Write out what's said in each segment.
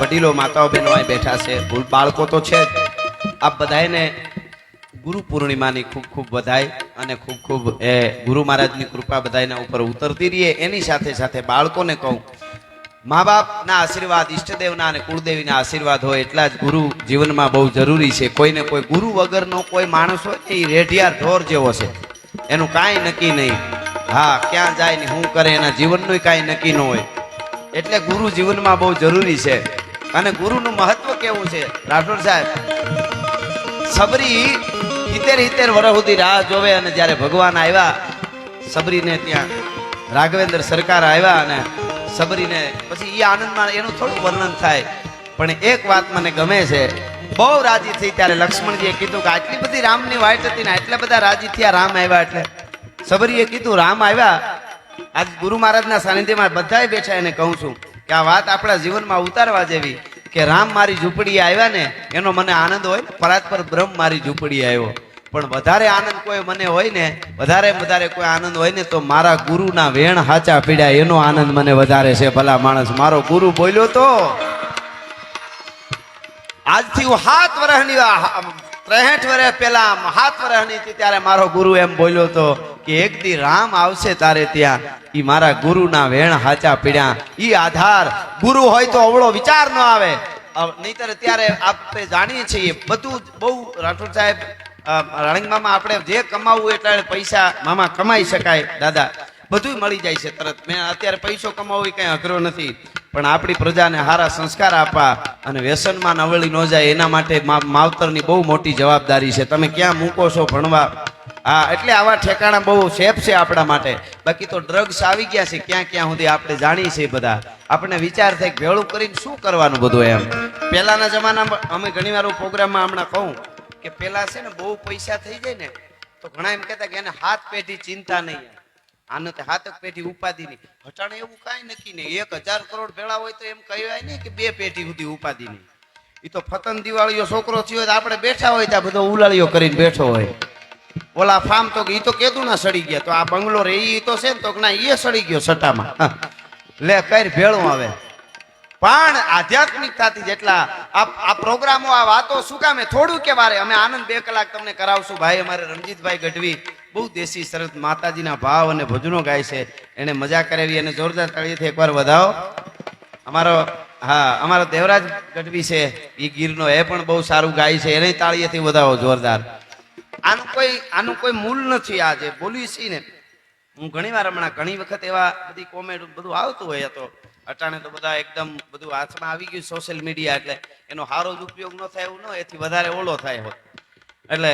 વડીલો, માતાઓ, બહેનો અહીં બેઠા છે. બાળકો તો છે જ. આપ બધાને ગુરુ પૂર્ણિમાની ખૂબ ખૂબ વધાઈ અને ખૂબ ખૂબ, એ, ગુરુ મહારાજની કૃપા બધાના ઉપર ઉતરતી રહીએ. એની સાથે સાથે બાળકોને કહું મા બાપના આશીર્વાદ, ઈષ્ટદેવના અને કુળદેવીના આશીર્વાદ હોય એટલા જ ગુરુ જીવનમાં બહુ જરૂરી છે. કોઈને કોઈ ગુરુ વગરનો કોઈ માણસ હોય એ રેઢિયાર ઢોર જેવો છે. એનું કાંઈ નક્કી નહીં. હા, ક્યાં જાય ને શું કરે એના જીવનનું કાંઈ નક્કી ન હોય. એટલે ગુરુ જીવનમાં બહુ જરૂરી છે. અને ગુરુનું મહત્વ કેવું છે? રાઠોડ સાહેબ, સબરી ઇતેર ઇતેર વર્ષ સુધી રાહ જોવે અને જ્યારે ભગવાન આવ્યા, સબરીને ત્યાં રાઘવેન્દ્ર સરકાર આવ્યા અને સબરીને પછી એ આનંદમાં એનું થોડું વર્ણન થાય. પણ એક વાત મને ગમે છે, બહુ રાજી થઈ ત્યારે લક્ષ્મણજીએ કીધું કે આટલી બધી રામની વાઇટ હતી ને આટલા બધા રાજી થયા રામ આવ્યા એટલે સબરીએ કીધું રામ આવ્યા. આજ ગુરુ મહારાજના સાનિધ્યમાં બધાય બેઠા એને કહું છું કે આ વાત આપણા જીવનમાં ઉતારવા જેવી કે રામ મારી ઝૂંપડીએ આવ્યા ને, એનો મને આનંદ હોય ને, પરાત્પર બ્રહ્મ મારી ઝૂંપડીએ આવ્યો. પણ વધારે આનંદ કોઈ મને હોય ને, વધારે વધારે કોઈ આનંદ હોય ને, તો મારા ગુરુના વેણ હાચા પીડ્યા, એનો આનંદ મને વધારે છે. ભલા માણસ, મારો ગુરુ બોલ્યો તો, આજથી હું સાત વર્ષની ત્રેસઠ વર્ષ પહેલા સાત વર્ષની ત્યારે મારો ગુરુ એમ બોલ્યો હતો કે એક દી રામ આવશે તારે ત્યાં. ઈ મારા ગુરુના વેણ હાચા પીડ્યા. ઈ આધાર. ગુરુ હોય તો અવળો વિચાર ન આવે. નહીતર ત્યારે આપણે જાણીએ છીએ બધું બહુ રાઠોડ સાહેબ રણંગ મામા આપણે જે કમાવવું એટલે પૈસા મામા કમાઈ શકાય, દાદા. બધું મળી જાય છે તરત. મેં અત્યારે પૈસો કમાવો એ કઈ અઘરો નથી. પણ આપણી પ્રજાને સારા સંસ્કાર આપવા અને વ્યસનમાં નવળી ન જાય એના માટે માવતરની બહુ મોટી જવાબદારી છે. તમે ક્યાં મૂકો છો ભણવા? હા, એટલે આવા ઠેકાણા બહુ સેફ છે આપણા માટે. બાકી તો ડ્રગ્સ આવી ગયા છે, ક્યાં ક્યાં સુધી આપણે જાણીએ છીએ બધા. આપણે વિચાર થાય કે ભેળું કરીને શું કરવાનું બધું એમ. પહેલાના જમાનામાં અમે ઘણીવાર પ્રોગ્રામમાં હમણાં કહું કે પેલા છે ને બહુ પૈસા થઈ જાય ને, તો ઘણા એમ કહેતા કે એને હાથ પેઢી ચિંતા નહીં. આને તો હાથક પેઢી ઉપાધિ નહીં. હટાણે એવું કાંઈ નક્કી નહીં. એક હજાર કરોડ ભેળા હોય તો એમ કહેવાય નહીં કે બે પેઢી સુધી ઉપાધિ નહીં. એ તો ફતન દિવાળીઓ છોકરો થયો હોય તો આપણે બેઠા હોય ત્યાં બધો ઉલાળીઓ કરીને બેઠો હોય. ઓલા ફાર્મ તો એ તો કેતું ના સડી ગયા. તો આ બંગલો રે એ તો છે ને તો ના એ સડી ગયો સટામાં. લે કઈ ભેળું આવે પણ આધ્યાત્મિકતાથી જેટલા આ પ્રોગ્રામો, આ વાતો શું કામે થોડું કે વારે. અમે આનંદ બે કલાક તમને કરાવશું. ભાઈ અમારે રણજીતભાઈ ગઢવી બહુ દેશી સરસ માતાજીના ભાવ અને ભજનો ગાય છે. એને મજા કરાવી અને જોરદાર તાળીથી એકવાર વધાવો. અમારો, હા, અમારો દેવરાજ ગઢવી છે. એ ગીરનો એ પણ બહુ સારું ગાય છે. એને તાળીએથી વધાવો જોરદાર. આનું કોઈ આનું કોઈ મૂળ નથી આજે. બોલી છે ને? હું ઘણી વાર હમણાં ઘણી વખત એવા બધી કોમેન્ટ બધું આવતું હોય તો અટાણે તો બધા એકદમ બધું હાથમાં આવી ગયું સોશિયલ મીડિયા એટલે એનો સારો જ ઉપયોગ ન થાય એવું ન એથી વધારે ઓલો થાય હોય એટલે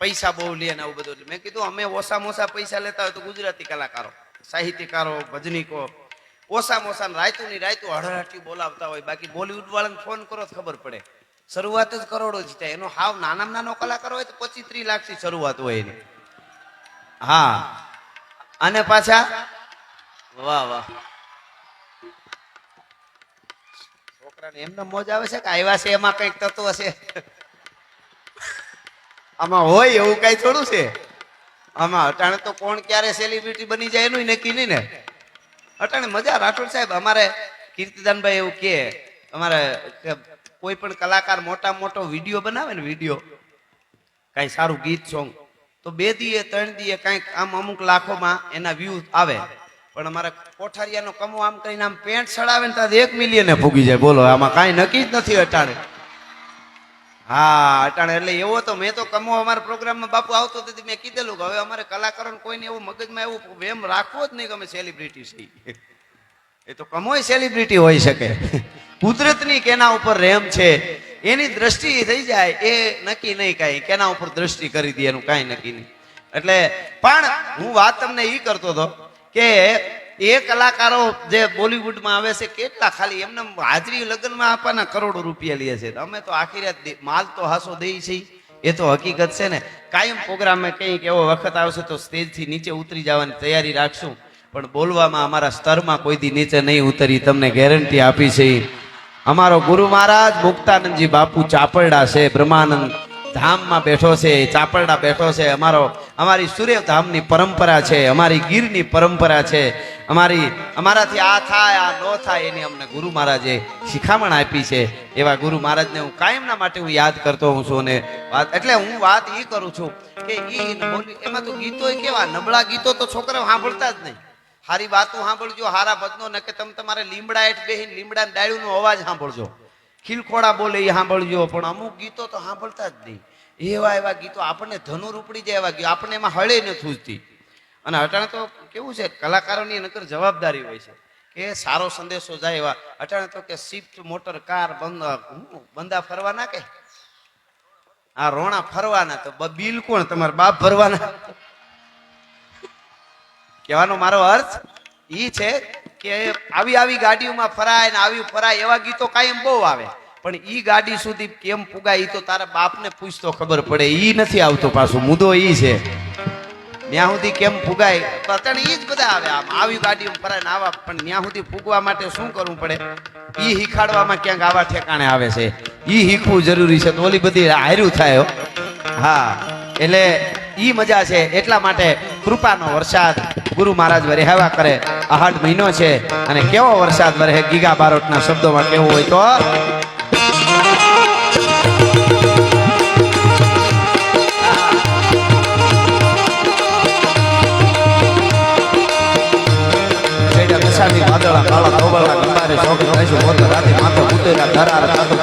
પૈસા બહુ લે ને આવું બધું. મેં કીધું, અમે ઓછા પૈસા લેતા હોય તો ગુજરાતી કલાકારો, સાહિત્યકારો, ભજનીકો ઓછામાં ઓછા રાયતું ની રાયતું હળહળાટી બોલાવતા હોય. બાકી બોલીવુડ વાળાને ફોન કરો ખબર પડે. શરૂઆત જ કરોડો જ થાય. એનો હાવ નાનામાં નાનો કલાકાર હોય તો પચીસ ત્રીસ લાખથી શરૂઆત હોય એની. હા. અને પાછા? વાહ વાહ. છોકરાને એમને મોજ આવે છે કે આવ્યા છે, એમાં કંઈક તત્વ છે? આમાં હોય એવું કઈ થોડું છે? આમાં અટાણે તો કોણ ક્યારે સેલિબ્રિટી બની જાય એનું નક્કી નહીં ને. અટાણે મજા, રાઠોડ સાહેબ, અમારે કીર્તિદાનભાઈ એવું કે અમારે કોઈ પણ કલાકાર મોટા મોટો વીડિયો બનાવે ને વીડિયો, કાંઈ સારું ગીત, સોંગ, તો બે દીએ, ત્રણ દીએ કાંઈક આમ અમુક લાખોમાં એના વ્યૂ આવે. પણ અમારે કોઠારિયાનો કમો આમ કરીને આમ પેન્ટ સડાવે ને ત્યાં એક મિલિયને ભૂગી જાય. બોલો, આમાં કાંઈ નક્કી જ નથી અટાણે. હા, અટાણે. એટલે એવો તો મેં તો કમો અમારા પ્રોગ્રામમાં બાપુ આવતો તેથી મેં કીધેલું કે હવે અમારે કલાકારોને કોઈને એવું મગજમાં એવું વેમ રાખવો જ નહીં કે અમે સેલિબ્રિટી છીએ. એ તો કમોય સેલિબ્રિટી હોઈ શકે. કુદરતની કેના ઉપર રેમ છે, એની દ્રષ્ટિ થઈ જાય, એ નક્કી નહીં કાંઈ. કેના ઉપર દ્રષ્ટિ કરી દે એનું કાંઈ નક્કી નહીં. એટલે પણ હું વાત તમને એ કરતો હતો કે એ કલાકારો જે બોલિવૂડમાં આવે છે, કેટલા ખાલી એમને હાજરી લગ્નમાં આપવાના કરોડો રૂપિયા લે છે. અમે તો આખી રાત માલ તો હાસો દઈ છે એ તો હકીકત છે ને. કાયમ પ્રોગ્રામમાં કંઈક એવો વખત આવશે તો સ્ટેજથી નીચે ઉતરી જવાની તૈયારી રાખશું. પણ બોલવામાં અમારા સ્તરમાં કોઈ દી નીચે નહીં ઉતરી, તમને ગેરંટી આપી છે અમારો ગુરુ મહારાજ મુક્તાનંદજી બાપુ ચાપરડા છે, બ્રહ્માનંદ ધામમાં બેઠો છે ચાપરડા બેઠો છે. અમારો, અમારી સૂર્ય ધામની પરંપરા છે, અમારી ગીરની પરંપરા છે. અમારી, અમારાથી આ થાય, આ ન થાય એની અમને ગુરુ મહારાજે શિખામણ આપી છે. એવા ગુરુ મહારાજને હું કાયમના માટે હું યાદ કરતો હું છું ને વાત, એટલે હું વાત એ કરું છું કે એમાં તો ગીતો કેવા, નબળા ગીતો તો છોકરાઓ સાંભળતા જ નહીં. હારી વાતો સાંભળજો, હારા ભજનો ને કે તમે તમારે લીમડા એટ બેહીને લીમડા ડાળીનો અવાજ સાંભળજો. ખીલખોડા બોલે એ સાંભળજો, પણ અમુક ગીતો તો સાંભળતા જ નહીં. એવા એવા ગીતો આપણને ધનુર ઉપડી જાય એવા ગીતો, આપણને એમાં હળે ન થૂજતી. અને અટાણે તો કેવું છે, કલાકારોની નકર જવાબદારી હોય છે કે સારો સંદેશો જાય એવા. અટાણે તો કે શિફ્ટ મોટર કાર બંદા ફરવા ના કે? આ રોણા ફરવાના તો બિલ કોણ તમારા બાપ ભરવાના કહેવાનો મારો અર્થ ઈ છે કે આવી આવી ગાડીઓમાં ફરાય ને આવી ફરાય એવા ગીતો કાયમ બહુ આવે. પણ ઈ ગાડી સુધી કેમ પુગાય તો તારા બાપને પૂછતો ખબર પડે. ઈ નથી આવતો પાછું. મુદ્દો ઈ છે. ત્યાં સુધી કેમ ફુગાય અત્યારે ઈ જ બધા આવે આમ. આવી ગાડીઓમાં ફરાય ને આવા. પણ ત્યાં સુધી ફૂગવા માટે શું કરવું પડે? ઈ હિખાડવામાં ક્યાંક આવા ઠેકાણે આવે છે. ઈ શીખવું જરૂરી છે. તો ઓલી બધી હાર્યું થાય હા. એટલે ઈ મજા છે. એટલા માટે કૃપાનો વરસાદ ગુરુ મહારાજ વરેહાવા કરે. આહાડ મહિનો છે અને કેવો વરસાદ વરે ગીગા બારોટના શબ્દોમાં કેવું હોય તો? વાદળા, કાળા, ધોબળા, ગંબારે શોખ મોત રાતે માથે ઉતેરા ધરાર સાતો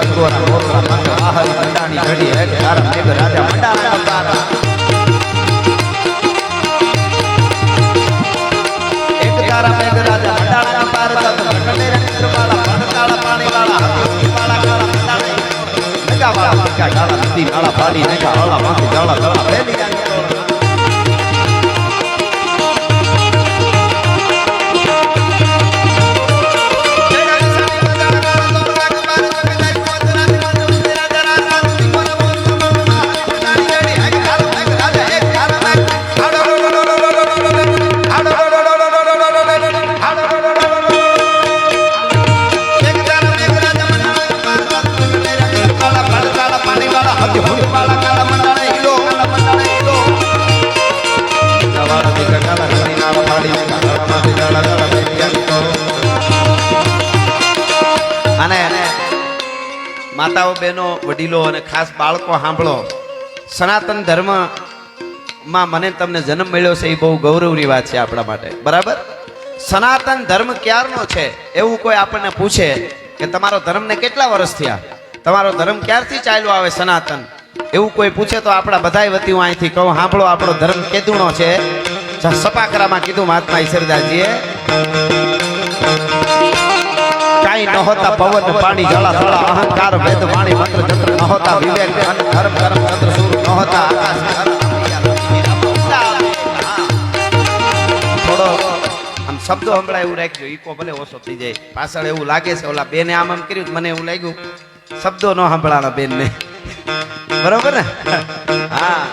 મંડાને નગાવાળા મક્કા જાળા નદી નાળા પાડી નગા હળા માંથી જાળા જાળા ફેલી જાય માતાઓ, બહેનો, વડીલો અને ખાસ બાળકો, સાંભળો. સનાતન ધર્મમાં મને તમને જન્મ મળ્યો છે એ બહુ ગૌરવની વાત છે આપણા માટે. બરાબર? સનાતન ધર્મ ક્યારનો છે? એવું કોઈ આપણને પૂછે કે તમારો ધર્મને કેટલા વર્ષ થયા? તમારો ધર્મ ક્યારથી ચાલ્યો આવે સનાતન? એવું કોઈ પૂછે તો આપણા બધાય વતી હું અહીંથી કહું, સાંભળો, આપણો ધર્મ કેદુણો છે. સપાકરામાં કીધું મહાત્મા ઈશ્વરદાસજીએ. કાંઈ નહોતા પવન પાણી જળા થળા અહંકાર વેદ વાણી મંત્ર જંત્ર નહોતા વિવેક ધન ધર્મ કર્મ ચંદ્ર સૂર્ય નહોતા આકાશ થોડો આમ શબ્દો હમણાં એવું રાખજો ઈકો ભલે ઓછો થઈ જાય. પાછળ એવું લાગે છે ઓલા બેને આમ આમ કર્યું મને એવું લાગ્યું. શબ્દો ન સાંભળાના બેનને. બરોબર ને? હા.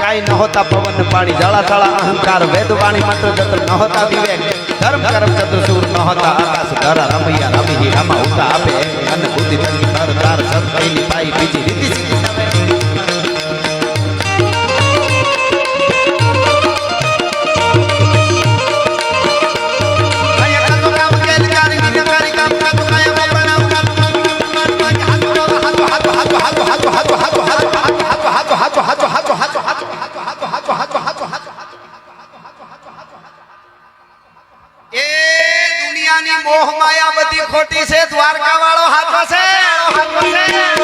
કાંઈ નહોતા પવન પાણી જળા તળા અહંકાર વેદ વાણી મંત્ર જંત્ર નહોતા વિવેક. ધર્મ કર્મ ચતુર સુર ન હતા. આકાશ ધરા રમૈયા રમી રામા ઉતા આપે. અને બુદ્ધિ તંગી તાર તાર સત્તાઈની પાઈ બીજી રીતિ છે દ્વારકા વાળો હાથો છે હાથો છે.